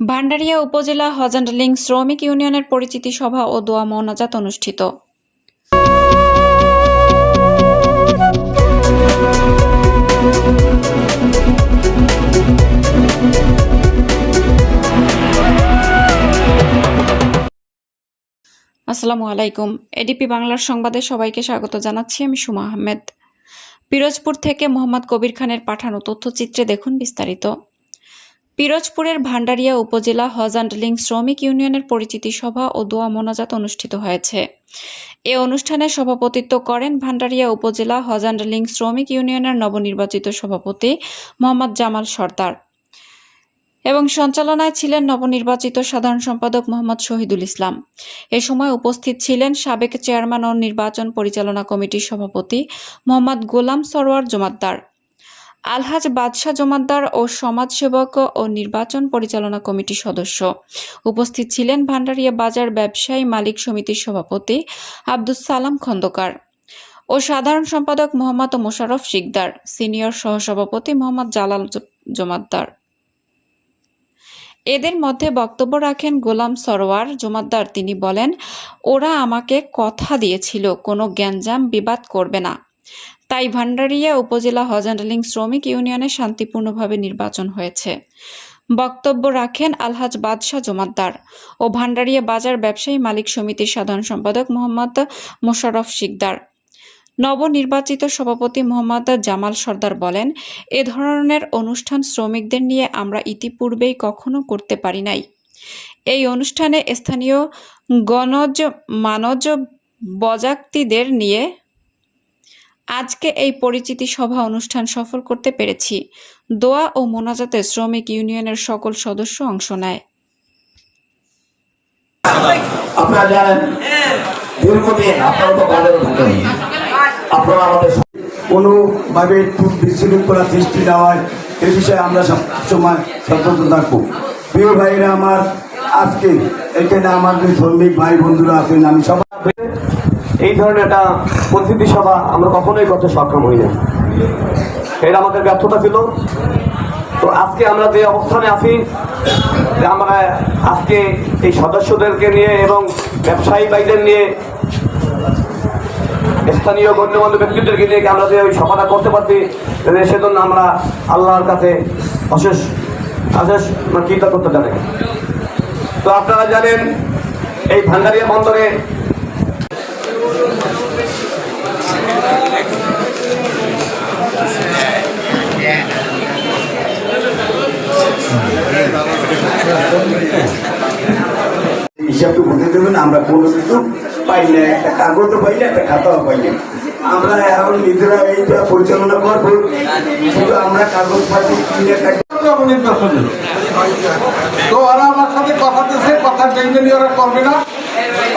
ভান্ডারিয়া উপজেলা হজান্ডলিং শ্রমিক ইউনিয়নের পরিচিতি সভা ও দোয়া মোনাজাত অনুষ্ঠিত। আসসালামু আলাইকুম। এডিপি বাংলার সংবাদে সবাইকে স্বাগত জানাচ্ছি আমি সুমা আহমেদ। পিরোজপুর থেকে মোহাম্মদ কবির খানের পাঠানো তথ্যচিত্রে দেখুন বিস্তারিত। পিরোজপুরের ভান্ডারিয়া উপজেলা হজ হজান্ডলিং শ্রমিক ইউনিয়নের পরিচিতি সভা ও দোয়া মোনাজাত অনুষ্ঠিত হয়েছে। এ অনুষ্ঠানে সভাপতিত্ব করেন ভান্ডারিয়া উপজেলা হজ হজান্ডলিং শ্রমিক ইউনিয়নের নবনির্বাচিত সভাপতি মোহাম্মদ জামাল সর্দার এবং সঞ্চালনায় ছিলেন নবনির্বাচিত সাধারণ সম্পাদক মোহাম্মদ শহীদুল ইসলাম। এ সময় উপস্থিত ছিলেন সাবেক চেয়ারম্যান ও নির্বাচন পরিচালনা কমিটির সভাপতি মোহাম্মদ গোলাম সরোয়ার জমাদ্দার। আলহাজ বাদশাহ জমাদ্দার ও সমাজসেবক ও নির্বাচন পরিচালনা কমিটির সদস্য। উপস্থিত ছিলেন ভান্ডারিয়া বাজার ব্যবসায়ী মালিক সমিতির সভাপতি আব্দুস সালাম খন্দকার ও সাধারণ সম্পাদক মোহাম্মদ মোশাররফ শিকদার, সিনিয়র সহসভাপতি মোহাম্মদ জালাল জমাদ্দার এদের মধ্যে বক্তব্য রাখেন গোলাম সরোয়ার জমাদ্দার তিনি বলেন, ওরা আমাকে কথা দিয়েছিল, কোনো গ্যাঞ্জাম বিবাদ করবে না। তাই ভান্ডারিয়া উপজেলা হজান্ডলিং শ্রমিক ইউনিয়নে শান্তিপূর্ণভাবে নির্বাচন হয়েছে। বক্তব্য রাখেন আলহাজ বাদশাহ জমাদ্দার ও ভান্ডারিয়া বাজার ব্যবসায়ী মালিক সমিতির সাধারণ সম্পাদক মোহাম্মদ মোশারফ শিকদার। নবনির্বাচিত সভাপতি মোহাম্মদ জামাল সর্দার বলেন, এ ধরনের অনুষ্ঠান শ্রমিকদের নিয়ে আমরা ইতিপূর্বেই কখনো করতে পারি নাই। এই অনুষ্ঠানে স্থানীয় গণজ মানজ বজাক্তিদের নিয়ে আজকে এই পরিচিতি সভা অনুষ্ঠান সফল করতে পেরেছি। দোয়া ও মোনাজাতে শ্রমিক ইউনিয়নের সকল সদস্য অংশ নেয়। কোনোভাবে একটু বিশৃঙ্খলা সৃষ্টি না হয়, এ বিষয়ে আমরা সব সময় সতর্ক থাকব। প্রিয় ভাইরা আমার, আজকে এখানে আমার যে শ্রমিক ভাই বন্ধুরা আছেন, আমি সবাই এই ধরনের একটা পরিস্থিতি সভা আমরা কখনোই করতে সক্ষম হই না। এটা আমাদের ব্যর্থতা ছিল। তো আজকে আমরা যে অবস্থানে আছি, যে আমরা আজকে এই সদস্যদেরকে নিয়ে এবং ব্যবসায়ী ভাইদের নিয়ে, স্থানীয় গণ্যমান্য ব্যক্তিদেরকে নিয়ে আমরা যে ওই সভাটা করতে পারছি সেজন্য আমরা আল্লাহর কাছে অশেষ অশেষ কৃতজ্ঞতা জানাই। তো আপনারা জানেন, এই ভান্ডারিয়া বন্দরে হিসাবটা বুঝে দেবেন, আমরা কোনো কিছু পাই না, একটা কাগজও পাই না, একটা খাতাও পাই না। আমরা এখন নিজেরা এইটা পরিচালনা করব, শুধু আমরা কাগজ পাতি কিনে তো ওরা আমার সাথে কথা দিয়েছে, কথা নিয়ে ওরা করবে না,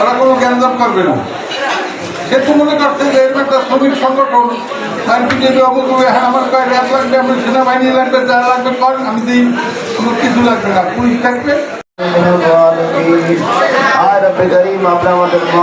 ওরা কোনো জ্ঞানদান করবে না। সে তো মনে করছে যে এরকম একটা শ্রমিক সংগঠন, তার বিজেপি অমুক হ্যাঁ আমার কয় র্যাব লাগবে, আমার সেনাবাহিনী লাগবে, যা লাগবে, কর, আমি দিই, আমার কিছু লাগবে না, পুলিশ থাকবে। আর আমাদের